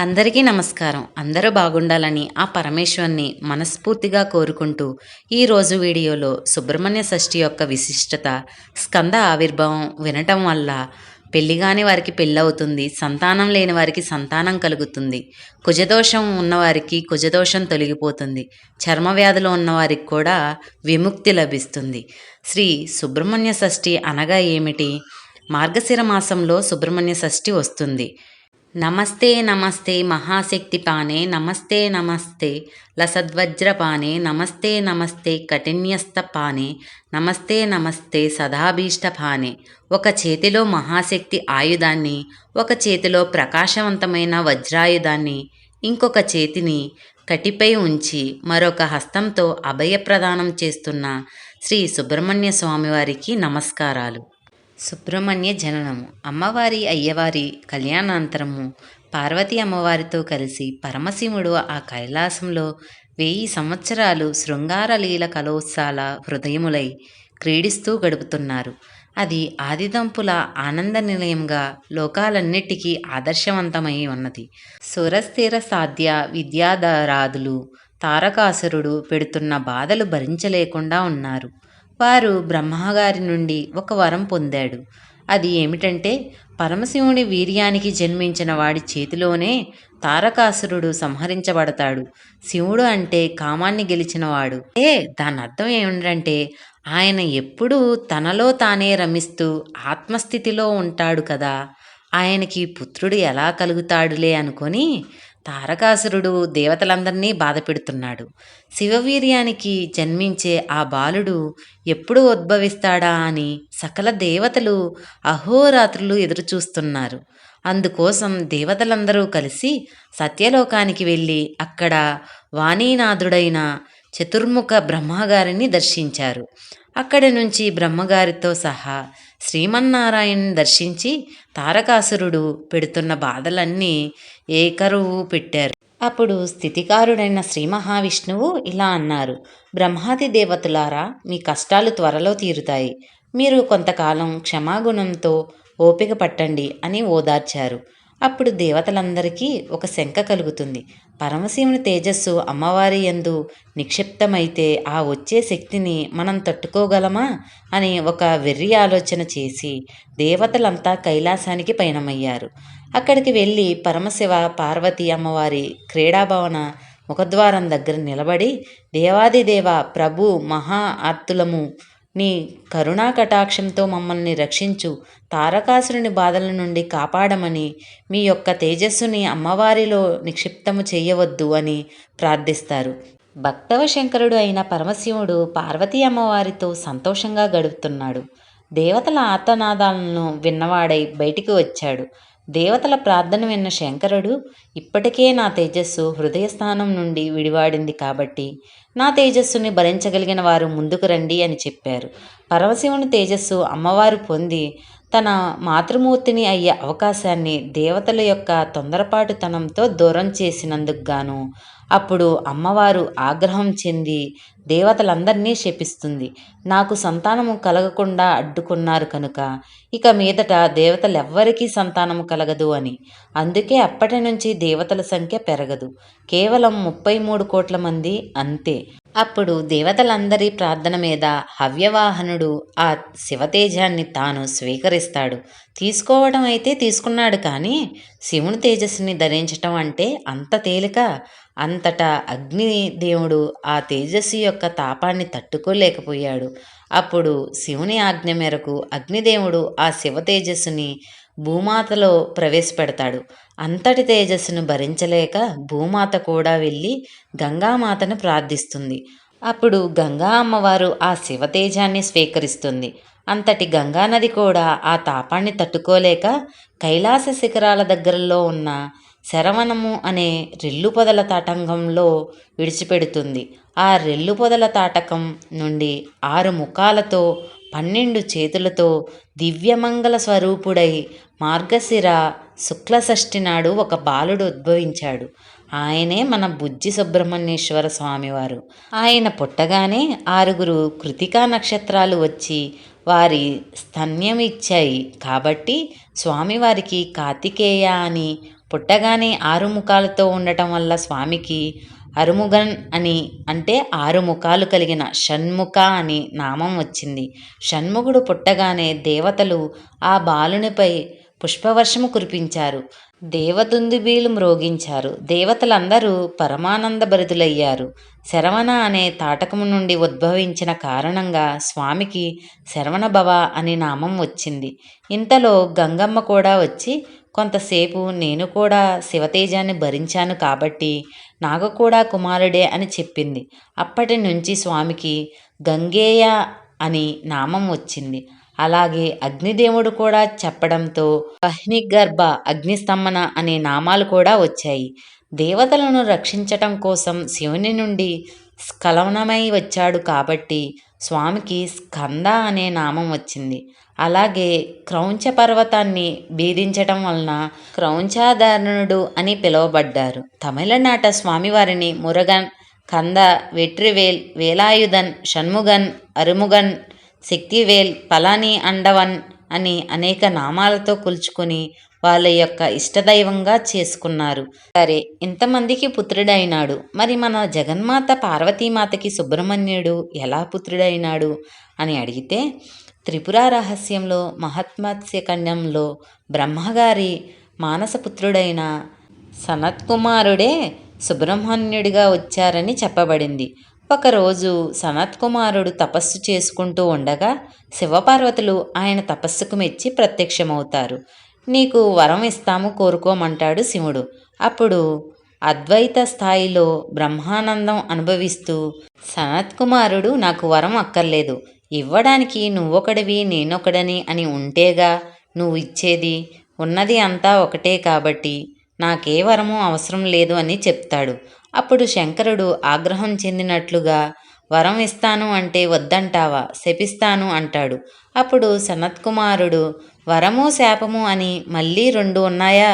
అందరికీ నమస్కారం. అందరూ బాగుండాలని ఆ పరమేశ్వరుని మనస్ఫూర్తిగా కోరుకుంటూ ఈరోజు వీడియోలో సుబ్రహ్మణ్య షష్ఠి యొక్క విశిష్టత స్కంద ఆవిర్భావం వినటం వల్ల పెళ్ళిగాని వారికి పెళ్ళవుతుంది సంతానం లేని వారికి సంతానం కలుగుతుంది కుజదోషం ఉన్నవారికి కుజదోషం తొలగిపోతుంది చర్మ వ్యాధులు ఉన్నవారికి కూడా విముక్తి లభిస్తుంది. శ్రీ సుబ్రహ్మణ్య షష్ఠి అనగా ఏమిటి? మార్గశిర మాసంలో సుబ్రహ్మణ్య షష్ఠి వస్తుంది. నమస్తే నమస్తే మహాశక్తి పానే నమస్తే నమస్తే లసద్వజ్రపానే నమస్తే నమస్తే కఠిన్యస్త పానే నమస్తే నమస్తే సదాభీష్ట పానే ఒక చేతిలో మహాశక్తి ఆయుధాన్ని ఒక చేతిలో ప్రకాశవంతమైన వజ్రాయుధాన్ని ఇంకొక చేతిని కటిపై ఉంచి మరొక హస్తంతో అభయప్రదానం చేస్తున్న శ్రీ సుబ్రహ్మణ్య స్వామివారికి నమస్కారాలు. సుబ్రహ్మణ్య జననము. అమ్మవారి అయ్యవారి కళ్యాణాంతరము పార్వతీ అమ్మవారితో కలిసి పరమశివుడు ఆ కైలాసంలో వెయ్యి సంవత్సరాలు శృంగారలీల కలోత్సాల హృదయములై క్రీడిస్తూ గడుపుతున్నారు. అది ఆదిదంపుల ఆనంద నిలయంగా లోకాలన్నిటికీ ఆదర్శవంతమై ఉన్నది. సురస్థిర సాధ్య విద్యాధరాదులు తారకాసురుడు పెడుతున్న బాధలు భరించలేకుండా ఉన్నారు. వారు బ్రహ్మగారి నుండి ఒక వరం పొందాడు. అది ఏమిటంటే పరమశివుని వీర్యానికి జన్మించిన వాడి చేతిలోనే తారకాసురుడు సంహరించబడతాడు. శివుడు అంటే కామాన్ని గెలిచినవాడు ఏ దాని అర్థం ఏమిటంటే ఆయన ఎప్పుడూ తనలో తానే రమిస్తూ ఆత్మస్థితిలో ఉంటాడు కదా. ఆయనకి పుత్రుడు ఎలా కలుగుతాడులే అనుకొని తారకాసురుడు దేవతలందరినీ బాధపెడుతున్నాడు. శివవీర్యానికి జన్మించే ఆ బాలుడు ఎప్పుడు ఉద్భవిస్తాడా అని సకల దేవతలు అహోరాత్రులు ఎదురుచూస్తున్నారు. అందుకోసం దేవతలందరూ కలిసి సత్యలోకానికి వెళ్ళి అక్కడ వాణీనాథుడైన చతుర్ముఖ బ్రహ్మగారిని దర్శించారు. అక్కడి నుంచి బ్రహ్మగారితో సహా శ్రీమన్నారాయణ్ దర్శించి తారకాసురుడు పెడుతున్న బాధలన్నీ ఏకరువు పెట్టారు. అప్పుడు స్థితికారుడైన శ్రీ మహావిష్ణువు ఇలా అన్నారు బ్రహ్మాది దేవతలారా మీ కష్టాలు త్వరలో తీరుతాయి. మీరు కొంతకాలం క్షమాగుణంతో ఓపిక పట్టండి అని ఓదార్చారు. అప్పుడు దేవతలందరికీ ఒక శంక కలుగుతుంది. పరమశివుని తేజస్సు అమ్మవారి యందు నిక్షిప్తమైతే ఆ వచ్చే శక్తిని మనం తట్టుకోగలమా అని ఒక వెర్రి ఆలోచన చేసి దేవతలంతా కైలాసానికి పయనమయ్యారు. అక్కడికి వెళ్ళి పరమశివ పార్వతి అమ్మవారి క్రీడాభవన ముఖద్వారం దగ్గర నిలబడి దేవాదిదేవ ప్రభు మహా ఆర్తులము నీ కరుణా కటాక్షంతో మమ్మల్ని రక్షించు తారకాసురుని బాధల నుండి కాపాడమని మీ యొక్క తేజస్సుని అమ్మవారిలో నిక్షిప్తము చేయవద్దు అని ప్రార్థిస్తారు. భక్తవ శంకరుడు అయిన పరమశివుడు పార్వతీ అమ్మవారితో సంతోషంగా గడుపుతున్నాడు. దేవతల ఆర్తనాదాలను విన్నవాడై బయటికి వచ్చాడు. దేవతల ప్రార్థన విన్న శంకరుడు ఇప్పటికే నా తేజస్సు హృదయస్థానం నుండి విడివాడింది కాబట్టి నా తేజస్సుని భరించగలిగిన వారు ముందుకు రండి అని చెప్పారు. పరమశివుని తేజస్సు అమ్మవారు పొంది తన మాతృమూర్తిని అయ్యే అవకాశాన్ని దేవతల యొక్క తొందరపాటుతనంతో దూరం చేసినందుకు గాను అప్పుడు అమ్మవారు ఆగ్రహం చెంది దేవతలందరినీ శపిస్తుంది. నాకు సంతానము కలగకుండా అడ్డుకున్నారు కనుక ఇక మీదట దేవతలెవ్వరికీ సంతానము కలగదు అని. అందుకే అప్పటి నుంచి దేవతల సంఖ్య పెరగదు. కేవలం ముప్పై మూడు కోట్ల మంది అంతే. అప్పుడు దేవతలందరి ప్రార్థన మీద హవ్యవాహనుడు ఆ శివతేజాన్ని తాను స్వీకరిస్తాడు. తీసుకోవడం అయితే తీసుకున్నాడు కానీ శివుని తేజస్సుని ధరించటం అంటే అంత తేలిక. అంతటా అగ్నిదేవుడు ఆ తేజస్సు యొక్క తాపాన్ని తట్టుకోలేకపోయాడు. అప్పుడు శివుని ఆజ్ఞ మేరకు అగ్నిదేవుడు ఆ శివ తేజస్సుని భూమాతలో ప్రవేశపెడతాడు. అంతటి తేజస్సును భరించలేక భూమాత కూడా వెళ్ళి గంగామాతను ప్రార్థిస్తుంది. అప్పుడు గంగా అమ్మవారు ఆ శివతేజాన్ని స్వీకరిస్తుంది. అంతటి గంగానది కూడా ఆ తాపాన్ని తట్టుకోలేక కైలాస శిఖరాల దగ్గరలో ఉన్న శరవణము అనే రెల్లు పొదల తాటంకంలో విడిచిపెడుతుంది. ఆ రెల్లు పొదల తాటకం నుండి ఆరు ముఖాలతో పన్నెండు చేతులతో దివ్యమంగళ స్వరూపుడై మార్గశిర శుక్లషష్ఠి నాడు ఒక బాలుడు ఉద్భవించాడు. ఆయనే మన బుజ్జి సుబ్రహ్మణ్యేశ్వర స్వామివారు. ఆయన పుట్టగానే ఆరుగురు కృతికా నక్షత్రాలు వచ్చి వారి స్తన్యం ఇచ్చాయి. కాబట్టి స్వామివారికి కార్తికేయ అని పుట్టగానే ఆరు ముఖాలతో ఉండటం వల్ల స్వామికి అరుముగన్ అని అంటే ఆరు ముఖాలు కలిగిన షణ్ముఖ అని నామం వచ్చింది. షణ్ముఖుడు పుట్టగానే దేవతలు ఆ బాలునిపై పుష్పవర్షము కురిపించారు. దేవదుందుబీలు మ్రోగించారు. దేవతలందరూ పరమానంద భరితులయ్యారు. శరవణ అనే తాటకము నుండి ఉద్భవించిన కారణంగా స్వామికి శరవణభవ అని నామం వచ్చింది. ఇంతలో గంగమ్మ కూడా వచ్చి కొంతసేపు నేను కూడా శివతేజాన్ని భరించాను కాబట్టి నాకు కూడా కుమారుడే అని చెప్పింది. అప్పటి నుంచి స్వామికి గంగేయ అని నామం వచ్చింది. అలాగే అగ్నిదేవుడు కూడా చెప్పడంతో అహ్నిగర్భ అగ్నిస్తంభన అనే నామాలు కూడా వచ్చాయి. దేవతలను రక్షించటం కోసం శివుని నుండి స్ఖలనమై వచ్చాడు కాబట్టి స్వామికి స్కంద అనే నామం వచ్చింది. అలాగే క్రౌంచ పర్వతాన్ని భేదించటం వలన క్రౌంచాధారణుడు అని పిలువబడ్డారు. తమిళనాట స్వామివారిని మురగన్ కంద వెట్రివేల్ వేలాయుధన్ షణ్ముగన్ అరుముగన్ శక్తివేల్ పలాని అండవన్ అని అనేక నామాలతో కొలుచుకొని వాళ్ళ యొక్క ఇష్టదైవంగా చేసుకున్నారు. సరే ఇంతమందికి పుత్రుడైనాడు. మరి మన జగన్మాత పార్వతీమాతకి సుబ్రహ్మణ్యుడు ఎలా పుత్రుడైనాడు అని అడిగితే త్రిపుర రహస్యంలో మహాత్మత్స్యకన్యంలో బ్రహ్మగారి మానసపుత్రుడైన సనత్కుమారుడే సుబ్రహ్మణ్యుడిగా వచ్చారని చెప్పబడింది. ఒకరోజు సనత్కుమారుడు తపస్సు చేసుకుంటూ ఉండగా శివపార్వతులు ఆయన తపస్సుకు మెచ్చి ప్రత్యక్షమవుతారు. నీకు వరం ఇస్తాము కోరుకోమంటాడు శివుడు. అప్పుడు అద్వైత స్థాయిలో బ్రహ్మానందం అనుభవిస్తూ సనత్కుమారుడు నాకు వరం అక్కర్లేదు. ఇవ్వడానికి నువ్వొకడివి నేనొకడని అని ఉంటేగా నువ్వు ఇచ్చేది? ఉన్నది అంతా ఒకటే కాబట్టి నాకే వరము అవసరం లేదు అని చెప్తాడు. అప్పుడు శంకరుడు ఆగ్రహం చెందినట్లుగా వరం ఇస్తాను అంటే వద్దంటావా? శపిస్తాను అంటాడు. అప్పుడు సనత్కుమారుడు వరము శాపము అని మళ్ళీ రెండు ఉన్నాయా?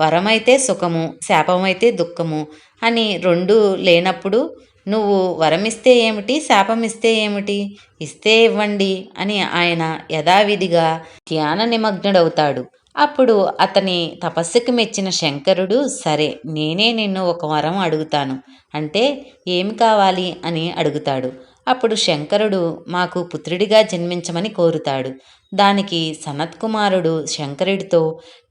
వరమైతే సుఖము శాపమైతే దుఃఖము అని రెండు లేనప్పుడు నువ్వు వరమిస్తే ఏమిటి? శాపమిస్తే ఏమిటి? ఇస్తే ఇవ్వండి అని ఆయన యథావిధిగా ధ్యాన నిమగ్నుడవుతాడు. అప్పుడు అతని తపస్సుకు మెచ్చిన శంకరుడు సరే నేనే నిన్ను ఒక వరం అడుగుతాను. అంటే ఏమి కావాలి? అని అడుగుతాడు. అప్పుడు శంకరుడు మాకు పుత్రుడిగా జన్మించమని కోరుతాడు. దానికి సనత్కుమారుడు శంకరుడితో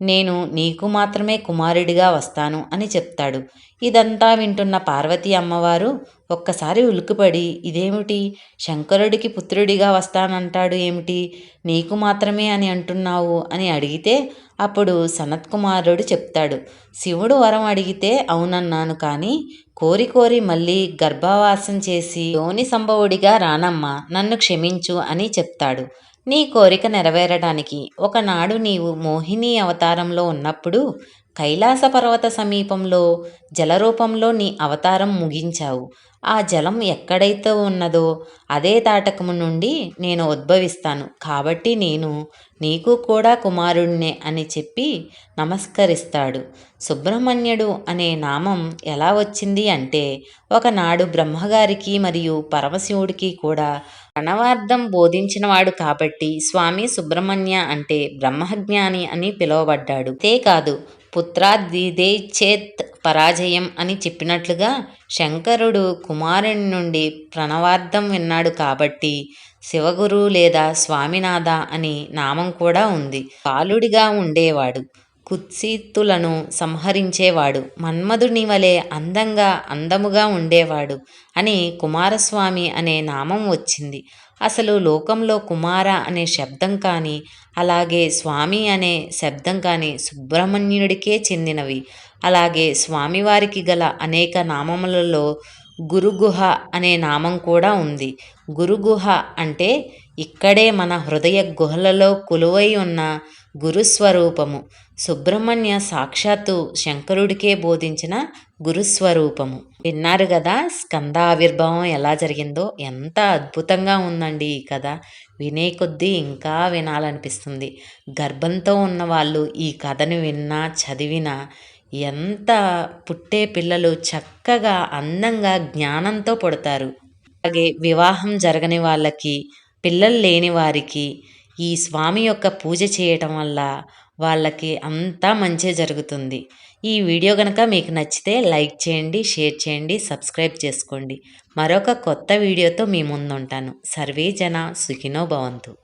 నేను నీకు మాత్రమే కుమారుడిగా వస్తాను అని చెప్తాడు. ఇదంతా వింటున్న పార్వతీ అమ్మవారు ఒక్కసారి ఉలుకుపడి ఇదేమిటి? శంకరుడికి పుత్రుడిగా వస్తానంటాడు ఏమిటి? నీకు మాత్రమే అని అంటున్నావు అని అడిగితే అప్పుడు సనత్కుమారుడు చెప్తాడు. శివుడు వరం అడిగితే అవునన్నాను కానీ కోరి కోరి మళ్ళీ గర్భావాసం చేసి యోని సంభవుడిగా రానమ్మా నన్ను క్షమించు అని చెప్తాడు. నీ కోరిక నెరవేరడానికి ఒకనాడు నీవు మోహిని అవతారంలో ఉన్నప్పుడు కైలాస పర్వత సమీపంలో జలరూపంలో నీ అవతారం ముగించావు. ఆ జలం ఎక్కడైతే ఉన్నదో అదే తాటకము నుండి నేను ఉద్భవిస్తాను. కాబట్టి నేను నీకు కూడా కుమారుణ్ణే అని చెప్పి నమస్కరిస్తాడు. సుబ్రహ్మణ్యుడు అనే నామం ఎలా వచ్చింది అంటే ఒకనాడు బ్రహ్మగారికి మరియు పరమశివుడికి కూడా ప్రణవార్థం బోధించినవాడు కాబట్టి స్వామి సుబ్రహ్మణ్య అంటే బ్రహ్మజ్ఞాని అని పిలువబడ్డాడు. అంతేకాదు పుత్రాదిదే చేత్ పరాజయం అని చెప్పినట్లుగా శంకరుడు కుమారుని నుండి ప్రణవార్థం విన్నాడు కాబట్టి శివగురు లేదా స్వామినాథ అని నామం కూడా ఉంది. బాలుడిగా ఉండేవాడు. కుత్సితులను సంహరించేవాడు. మన్మధుని వలె అందంగా అందముగా ఉండేవాడు అని కుమారస్వామి అనే నామం వచ్చింది. అసలు లోకంలో కుమార అనే శబ్దం కానీ అలాగే స్వామి అనే శబ్దం కానీ సుబ్రహ్మణ్యుడికే చెందినవి. అలాగే స్వామివారికి గల అనేక నామములలో గురుగుహ అనే నామం కూడా ఉంది. గురుగుహ అంటే ఇక్కడే మన హృదయ గుహలలో కొలువై ఉన్న గురుస్వరూపము. సుబ్రహ్మణ్య సాక్షాత్తు శంకరుడికే బోధించిన గురుస్వరూపము. విన్నారు కదా స్కంద ఆవిర్భావం ఎలా జరిగిందో? ఎంత అద్భుతంగా ఉందండి ఈ కథ. వినే కొద్దీ ఇంకా వినాలనిపిస్తుంది. గర్భంతో ఉన్న వాళ్ళు ఈ కథను విన్నా చదివినా ఎంత పుట్టే పిల్లలు చక్కగా అందంగా జ్ఞానంతో పుడతారు. అలాగే వివాహం జరగని వాళ్ళకి పిల్లలు లేని వారికి ఈ స్వామి యొక్క పూజ చేయటం వల్ల వాళ్ళకి అంతా మంచే జరుగుతుంది. ఈ వీడియో కనుక మీకు నచ్చితే లైక్ చేయండి షేర్ చేయండి సబ్స్క్రైబ్ చేసుకోండి. మరొక కొత్త వీడియోతో మీ ముందుంటాను. సర్వే జన సుఖినో భవంతు.